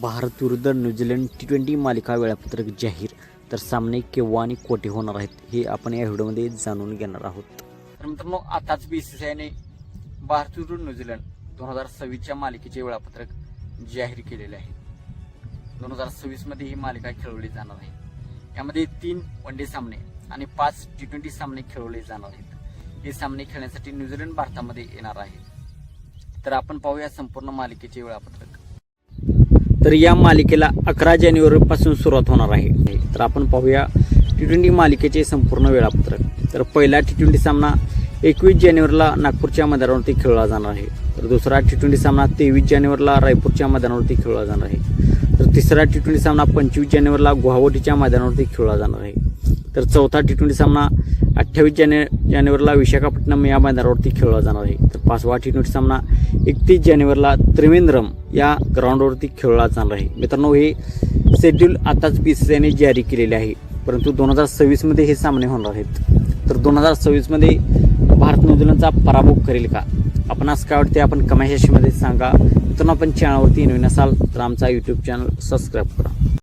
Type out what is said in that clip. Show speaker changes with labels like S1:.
S1: भारत विरुद्ध New Zealand T twenty मालिका वेळापत्रक जाहीर. तर सामने केव्हा आणि कोठे होणार आहेत हे आपण या व्हिडिओमध्ये जाणून घेणार आहोत. तर मित्रांनो आताच बी सी सी आयने भारत विरुद्ध न्यूझीलंड दोन हजार सव्वीसच्या मालिकेचे वेळापत्रक जाहीर केलेले आहे. दोन हजार सव्वीसमध्ये ही मालिका खेळवली जाणार आहे. यामध्ये तीन वन डे सामने आणि पाच टी ट्वेंटी सामने खेळवले जाणार आहेत. हे सामने खेळण्यासाठी न्यूझीलंड भारतामध्ये येणार आहे. तर आपण पाहूया संपूर्ण मालिकेचे वेळापत्रक. तर या मालिकेला अकरा जानेवारीपासून सुरुवात होणार आहे. तर आपण पाहूया टी ट्वेंटी मालिकेचे संपूर्ण वेळापत्रक. तर पहिला टी ट्वेंटी सामना एकवीस जानेवारीला नागपूरच्या मैदानावरती खेळला जाणार आहे. तर दुसरा टी ट्वेंटी सामना तेवीस जानेवारीला रायपूरच्या मैदानावरती खेळला जाणार आहे. तर तिसरा टी ट्वेंटी सामना पंचवीस जानेवारीला गुवाहाटीच्या मैदानावरती खेळला जाणार आहे. तर चौथा टी ट्वेंटी सामना अठ्ठावीस जाने जानेवारीला विशाखापट्टणम या मैदानावरती खेळला जाणार आहे. तर पाचवा टी ट्वेंटी सामना एकतीस जानेवारीला त्रिवेंद्रम या ग्राउंडवरती खेळला जाणार आहे. मित्रांनो हे शेड्यूल आताच बी सी आयने जारी केलेले आहे. परंतु दोन हजार सव्वीसमध्ये हे सामने होणार आहेत. तर दोन हजार सव्वीसमध्ये भारत न्यूझीलंडचा पराभव करेल का? आपण आज काय वाटते आपण कमेंट सेक्शनमध्ये सांगा. मित्रांनो आपण चॅनलवरती नवीन असाल तर आमचा यूट्यूब चॅनल सबस्क्राईब करा.